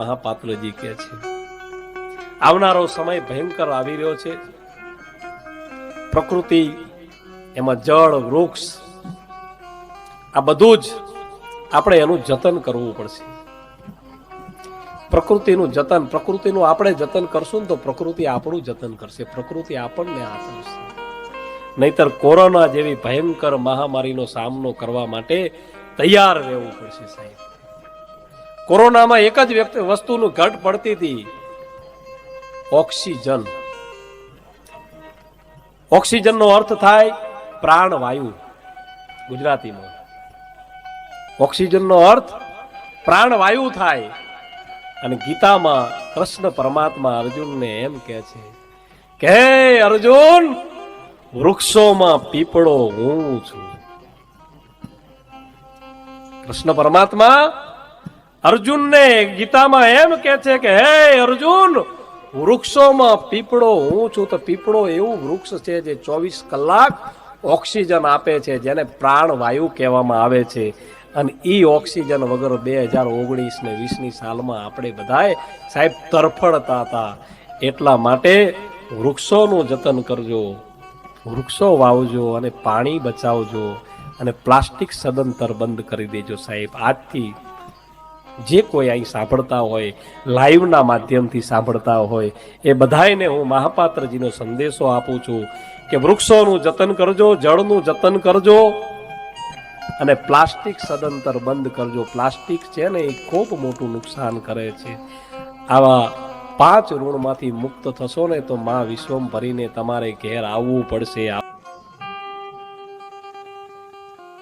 મહાપાત્રજી કહે છે, આવનારો સમય ભયંકર આવી રહ્યો છે. પ્રકૃતિ, એમાં જળ, વૃક્ષ, આ બધું જ આપણે એનું જતન કરવું પડશે. પ્રકૃતિનું જતન, પ્રકૃતિનું આપણે જતન કરશું ને તો પ્રકૃતિ આપણું જતન કરશે. પ્રકૃતિ આપણને આચરશે. નહીતર કોરોના જેવી ભયંકર મહામારીનો સામનો કરવા માટે તૈયાર રહેવું પડશે સાહેબ. કોરોનામાં એક જ વ્યક્તિ વસ્તુનું ઘટ પડતી હતી. ઓક્સિજન. ઓક્સિજનનો અર્થ થાય પ્રાણવાયુ, ગુજરાતીમાં. ઓક્સિજનનો અર્થ પ્રાણવાયુ થાય. અને ગીતામાં કૃષ્ણ પરમાત્મા અર્જુનને એમ કહે છે, કે અર્જુન, વૃક્ષોમાં પીપળો હું છું. કૃષ્ણ પરમાત્મા અર્જુનને ગીતામાં એમ કે છે કે, હે અર્જુન, વૃક્ષોમાં પીપળો હું છું તો પીપળો એવું વૃક્ષ છે જે ચોવીસ કલાક ઓક્સિજન આપે છે, જેને પ્રાણવાયુ કહેવામાં આવે છે. અને એ ઓક્સિજન વગર બે હજાર ઓગણીસ ને વીસની સાલમાં આપણે બધાએ સાહેબ તરફડતા હતા. એટલા માટે વૃક્ષોનું જતન કરજો, વૃક્ષો વાવજો અને પાણી બચાવજો અને પ્લાસ્ટિક સદંતર બંધ કરી દેજો સાહેબ. આજથી જે કોઈ અહીં સાંભળતા હોય, લાઈવના માધ્યમથી સાંભળતા હોય, એ બધાયને હું મહાપાત્રજીનો સંદેશો આપું છું કે વૃક્ષોનું જતન કરજો, જળનું જતન કરજો અને પ્લાસ્ટિક સદંતર બંધ કરજો. પ્લાસ્ટિક છે ને, એ ખૂબ મોટું નુકસાન કરે છે. આવા પાંચ ઋણમાંથી મુક્ત થશો ને, તો મા વિશ્વમ ભરીને તમારે ઘેર આવવું પડશે.